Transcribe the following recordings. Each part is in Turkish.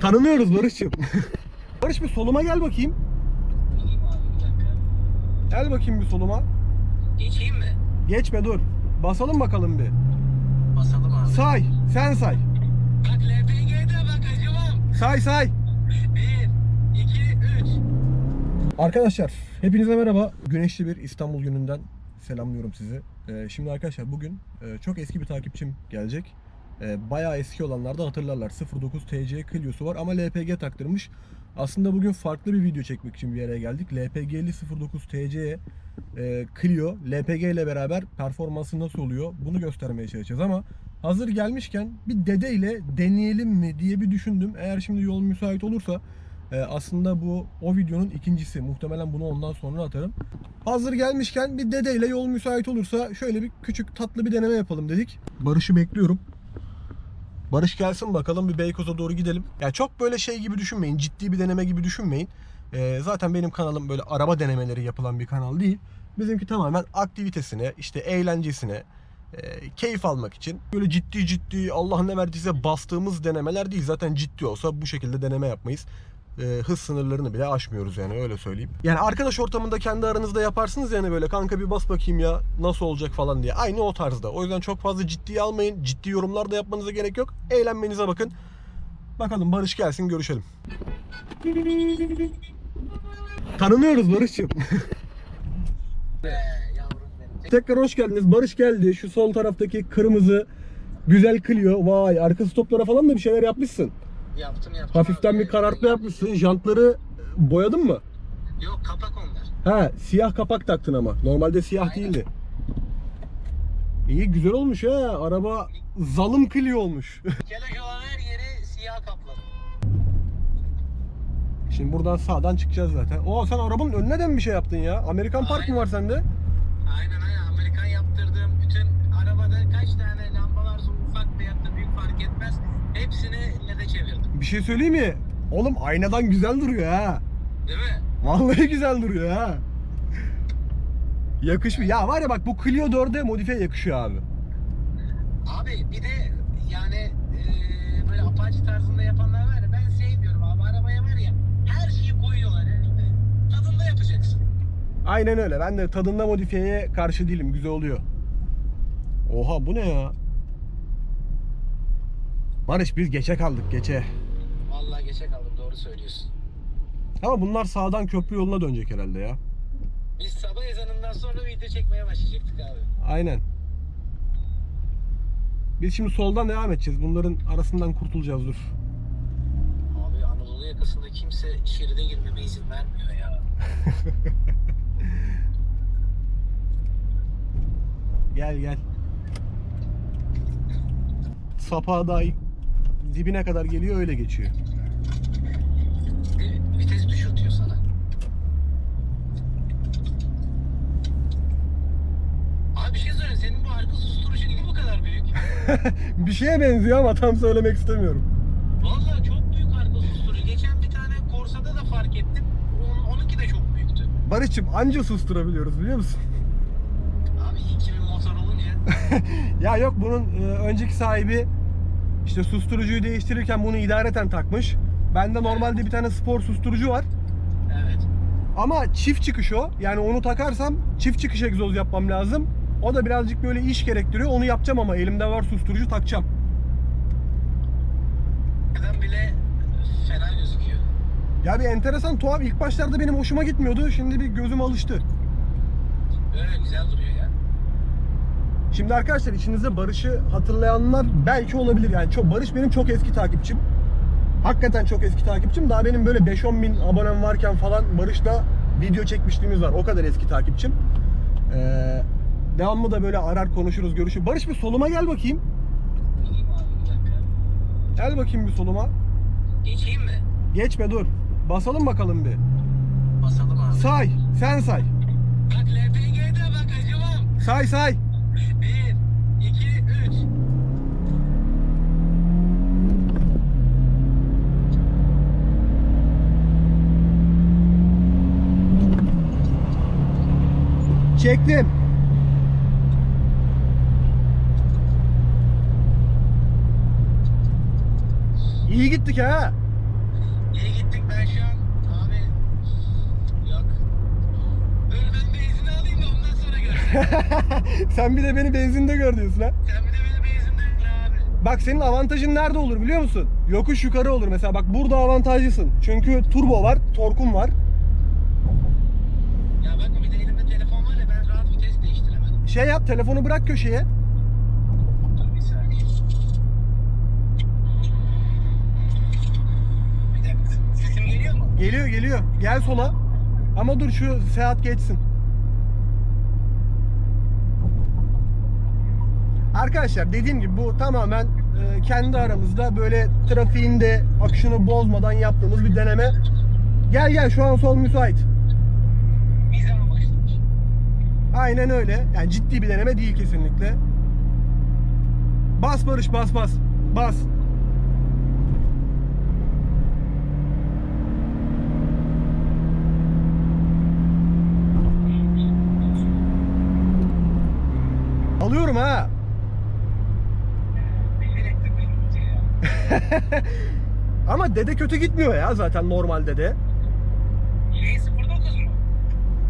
Tanımıyoruz Barış'cığım. Barış bir soluma gel bakayım. İyiyim abi bir dakika. Gel bakayım bir soluma. Geçeyim mi? Geçme dur. Basalım bakalım bir. Basalım abi. Say. Sen say. Bak LPG'de bak acımam. Say say. 1, 2, 3. Arkadaşlar hepinize merhaba. Güneşli bir İstanbul gününden selamlıyorum sizi. Ee, şimdi arkadaşlar bugün e, çok eski bir takipçim gelecek. Ee, bayağı eski olanlar da hatırlarlar. 09 TC Clio'su var ama LPG taktırmış. Aslında bugün farklı bir video çekmek için bir yere geldik. LPG'li 09 TC'ye e, Clio LPG ile beraber performansı nasıl oluyor bunu göstermeye çalışacağız ama hazır gelmişken bir dede ile deneyelim mi diye bir düşündüm. Eğer şimdi yol müsait olursa ee, aslında bu o videonun ikincisi. Muhtemelen bunu ondan sonra atarım. Hazır gelmişken bir dedeyle yol müsait olursa şöyle bir küçük tatlı bir deneme yapalım dedik. Barış'ı bekliyorum. Barış gelsin bakalım bir Beykoz'a doğru gidelim. Ya çok böyle şey gibi düşünmeyin. Ciddi bir deneme gibi düşünmeyin. Ee, zaten benim kanalım böyle araba denemeleri yapılan bir kanal değil. Bizimki tamamen aktivitesine, işte eğlencesine, e, keyif almak için. Böyle ciddi ciddi Allah ne verdiyse bastığımız denemeler değil. Zaten ciddi olsa bu şekilde deneme yapmayız e, hız sınırlarını bile aşmıyoruz yani öyle söyleyeyim. Yani arkadaş ortamında kendi aranızda yaparsınız yani böyle kanka bir bas bakayım ya nasıl olacak falan diye. Aynı o tarzda. O yüzden çok fazla ciddiye almayın. Ciddi yorumlar da yapmanıza gerek yok. Eğlenmenize bakın. Bakalım Barış gelsin görüşelim. Tanımıyoruz Barış'cığım. Tekrar hoş geldiniz. Barış geldi. Şu sol taraftaki kırmızı güzel Clio. Vay arka stoplara falan da bir şeyler yapmışsın. Yaptım yaptım. Hafiften abi. bir karartma yapmışsın. Jantları boyadın mı? Yok kapak onlar. Ha siyah kapak taktın ama. Normalde siyah Aynen. değildi. İyi güzel olmuş ha. Araba zalım Clio olmuş. Kelaj olan her yeri siyah kapladım. Şimdi buradan sağdan çıkacağız zaten. Oo sen arabanın önüne de mi bir şey yaptın ya? Amerikan Park mı var sende? Aynen aynen Amerikan yaptırdığım bütün arabada kaç tane lamba varsa ufak veya da büyük fark etmez. Hepsini. Bir şey söyleyeyim mi? Oğlum aynadan güzel duruyor ha. Değil mi? Vallahi güzel duruyor ha. Yakışmıyor. Ya var ya bak bu Clio 4'e modifiye yakışıyor abi. Abi bir de yani eee, böyle Apache tarzında yapanlar var ya ben sevmiyorum abi arabaya var ya her şeyi koyuyorlar yani tadında yapacaksın. Aynen öyle. Ben de tadında modifiyeye karşı değilim. Güzel oluyor. Oha bu ne ya? Barış biz geçe kaldık geçe. Vallahi geçe kaldım doğru söylüyorsun. Ama bunlar sağdan köprü yoluna dönecek herhalde ya. Biz sabah ezanından sonra video çekmeye başlayacaktık abi. Aynen. Biz şimdi soldan devam edeceğiz. Bunların arasından kurtulacağız dur. Abi Anadolu yakasında kimse şeride girmeme izin vermiyor ya. Gel gel. Sapağı daha dibine kadar geliyor öyle geçiyor. Bir vites düşürtüyor sana. Abi bir şey söyle senin bu arka susturucu niye bu kadar büyük? bir şeye benziyor ama tam söylemek istemiyorum. Vallahi çok büyük arka susturucu. Geçen bir tane Corsa'da da fark ettim. Onun, onunki de çok büyüktü. Barış'cığım anca susturabiliyoruz biliyor musun? Abi iyi ki bir motor olunca. Ya yok bunun e, önceki sahibi işte susturucuyu değiştirirken bunu idareten takmış. Bende normalde bir tane spor susturucu var. Evet. Ama çift çıkış o. Yani onu takarsam çift çıkış egzoz yapmam lazım. O da birazcık böyle iş gerektiriyor. Onu yapacağım ama elimde var susturucu takacağım. Neden bile fena gözüküyor. Ya bir enteresan tuhaf. İlk başlarda benim hoşuma gitmiyordu. Şimdi bir gözüm alıştı. Böyle güzel duruyor ya. Şimdi arkadaşlar içinizde Barış'ı hatırlayanlar belki olabilir. Yani çok Barış benim çok eski takipçim. Hakikaten çok eski takipçim. Daha benim böyle 5-10 bin abonem varken falan Barış'la video çekmişliğimiz var. O kadar eski takipçim. Ee, devamlı da böyle arar konuşuruz görüşürüz. Barış bir soluma gel bakayım. İyiyim abi bir dakika. Gel bakayım bir soluma. Geçeyim mi? Geçme dur. Basalım bakalım bir. Basalım abi. Say. Sen say. Bak LPG'de bak acımam. Say say. 1, 2, 3. Çektim. İyi gittik ha. İyi gittik ben şu an abi yok. Dur ben benzin alayım da ondan sonra görüşürüz. Sen bir de beni benzinde gör diyorsun ha. Sen bir de beni benzinde gör abi. Bak senin avantajın nerede olur biliyor musun? Yokuş yukarı olur mesela. Bak burada avantajlısın. Çünkü turbo var, torkun var. Ya bakın bir de elimde telefon var ya ben rahat vites değiştiremedim. Şey yap, telefonu bırak köşeye. Dur bir saniye. Bir dakika. Sesim geliyor? Geliyor. Gel sola. Ama dur şu seyahat geçsin. Arkadaşlar dediğim gibi bu tamamen e, kendi aramızda böyle trafiğin de akışını bozmadan yaptığımız bir deneme. Gel gel şu an sol müsait. Aynen öyle. Yani ciddi bir deneme değil kesinlikle. Bas Barış bas bas. Bas. Alıyorum ha. Ya. Ama dede kötü gitmiyor ya zaten normal dede. Yine 09 mu?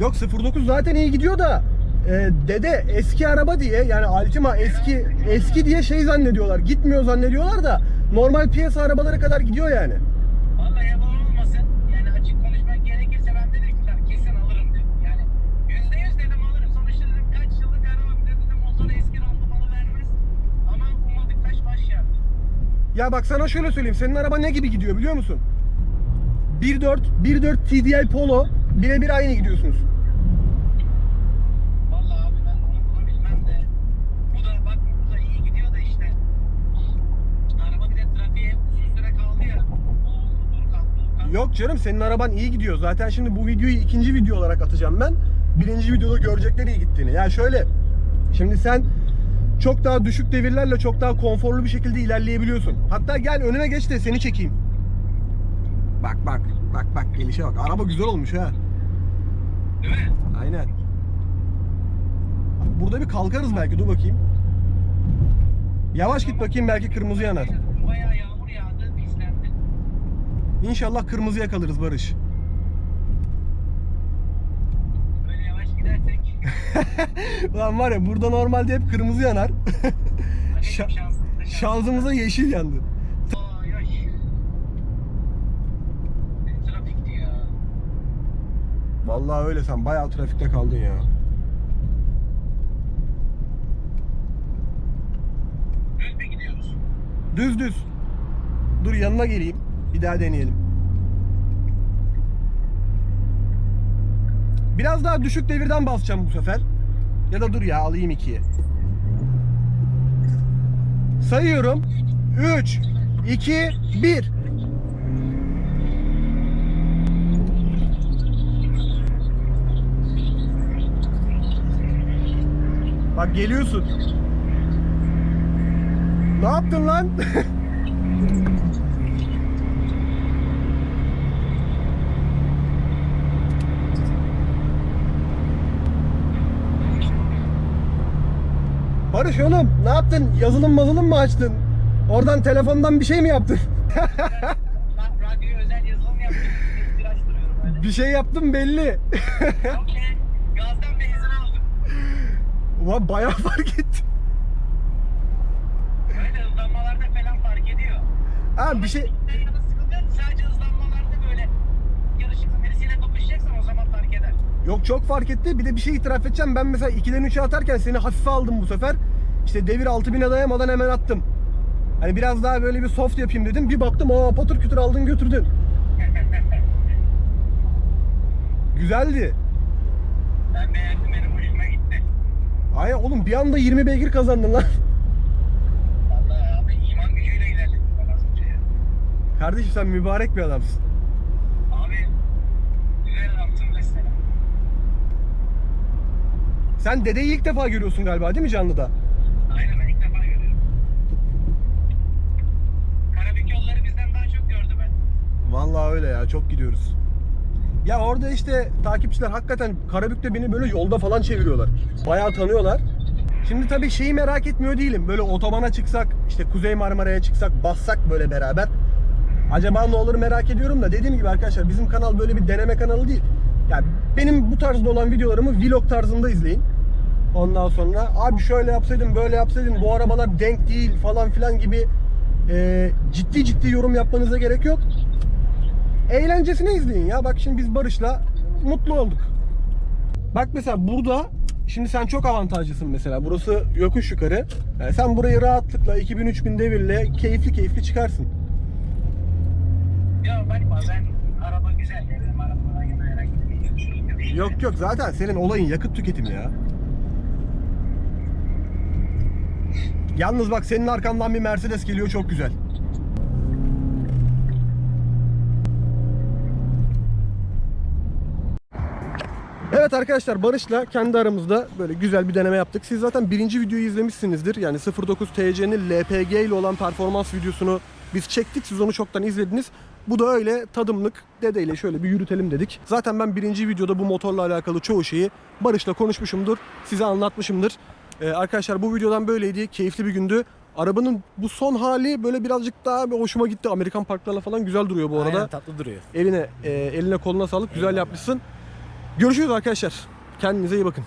Yok 09 zaten iyi gidiyor da e, dede eski araba diye yani Altima eski eski diye şey zannediyorlar. Gitmiyor zannediyorlar da normal piyasa arabaları kadar gidiyor yani. Vallahi yalan olmasın. Ya bak sana şöyle söyleyeyim. Senin araba ne gibi gidiyor biliyor musun? 1.4 1.4 TDI Polo birebir aynı gidiyorsunuz. Vallahi abi ben bunu bilmem de. Bu da bak bu da iyi gidiyor da işte. Araba bir de trafiğe uzun süre kaldı ya. Yok canım senin araban iyi gidiyor. Zaten şimdi bu videoyu ikinci video olarak atacağım ben. Birinci videoda görecekler iyi gittiğini. Yani şöyle. Şimdi sen çok daha düşük devirlerle çok daha konforlu bir şekilde ilerleyebiliyorsun. Hatta gel önüme geç de seni çekeyim. Bak bak. Bak bak gelişe bak. Araba güzel olmuş ha. Değil mi? Aynen. Burada bir kalkarız belki. Dur bakayım. Yavaş git bakayım belki kırmızı yanar. Bayağı yağmur yağdı, pislendi. İnşallah kırmızıya kalırız Barış. Böyle yavaş gidersek Lan var ya burada normalde hep kırmızı yanar. Hani Şa- Şanzımıza yeşil yandı. Vallahi öyle sen bayağı trafikte kaldın ya. Düz mü gidiyoruz? Düz düz. Dur yanına geleyim. Bir daha deneyelim. Biraz daha düşük devirden basacağım bu sefer. Ya da dur ya alayım ikiye. Sayıyorum. 3, 2, 1. Bak geliyorsun. Ne yaptın lan? Barış oğlum ne yaptın? Yazılım mazılım mı açtın? Oradan telefondan bir şey mi yaptın? Ben radyoya özel yazılım yaptım. Bir açtırıyorum böyle. bir şey yaptım belli. Okey. Gazdan benzin aldım. Ulan bayağı fark etti. Böyle hızlanmalarda falan fark ediyor. Ha bir şey... Yana. Sadece hızlanmalarda böyle yarışıklı birisiyle kapışacaksan o zaman fark eder. Yok çok fark etti. Bir de bir şey itiraf edeceğim. Ben mesela 2'den 3'e atarken seni hafife aldım bu sefer. İşte devir 6000'e dayamadan hemen attım. Hani biraz daha böyle bir soft yapayım dedim. Bir baktım aa patır kütür aldın götürdün. Güzeldi. Ben beğendim benim hoşuma gitti. Ay oğlum bir anda 20 beygir kazandın lan. Vallahi abi iman gücüyle ilerledim ben az önce ya. Kardeşim sen mübarek bir adamsın. Abi güzel adamsın mesela. Sen dedeyi ilk defa görüyorsun galiba değil mi canlıda? Aynen ben ilk defa görüyorum. Karabük yolları bizden daha çok gördü ben. Vallahi öyle ya çok gidiyoruz. Ya orada işte takipçiler hakikaten Karabük'te beni böyle yolda falan çeviriyorlar. Bayağı tanıyorlar. Şimdi tabii şeyi merak etmiyor değilim. Böyle otobana çıksak, işte Kuzey Marmara'ya çıksak, bassak böyle beraber. acaba ne olur merak ediyorum da dediğim gibi arkadaşlar bizim kanal böyle bir deneme kanalı değil. Yani benim bu tarzda olan videolarımı vlog tarzında izleyin. Ondan sonra abi şöyle yapsaydım böyle yapsaydım bu arabalar denk değil falan filan gibi e, ciddi ciddi yorum yapmanıza gerek yok. Eğlencesine izleyin ya. Bak şimdi biz Barış'la mutlu olduk. Bak mesela burada şimdi sen çok avantajlısın mesela. Burası yokuş yukarı. Yani sen burayı rahatlıkla 2000-3000 devirle keyifli keyifli çıkarsın. Ya ben araba güzel dedim. Arabadan. Yok yok zaten senin olayın yakıt tüketimi ya. Yalnız bak senin arkandan bir Mercedes geliyor çok güzel. Evet arkadaşlar Barış'la kendi aramızda böyle güzel bir deneme yaptık. Siz zaten birinci videoyu izlemişsinizdir. Yani 09 TC'nin LPG ile olan performans videosunu biz çektik. Siz onu çoktan izlediniz. Bu da öyle tadımlık dedeyle şöyle bir yürütelim dedik. Zaten ben birinci videoda bu motorla alakalı çoğu şeyi Barış'la konuşmuşumdur. Size anlatmışımdır. Ee, arkadaşlar bu videodan böyleydi. Keyifli bir gündü. Arabanın bu son hali böyle birazcık daha bir hoşuma gitti. Amerikan parklarla falan güzel duruyor bu arada. Aynen, tatlı duruyor. Eline e, eline koluna sağlık. Güzel yapmışsın. Görüşürüz arkadaşlar. Kendinize iyi bakın.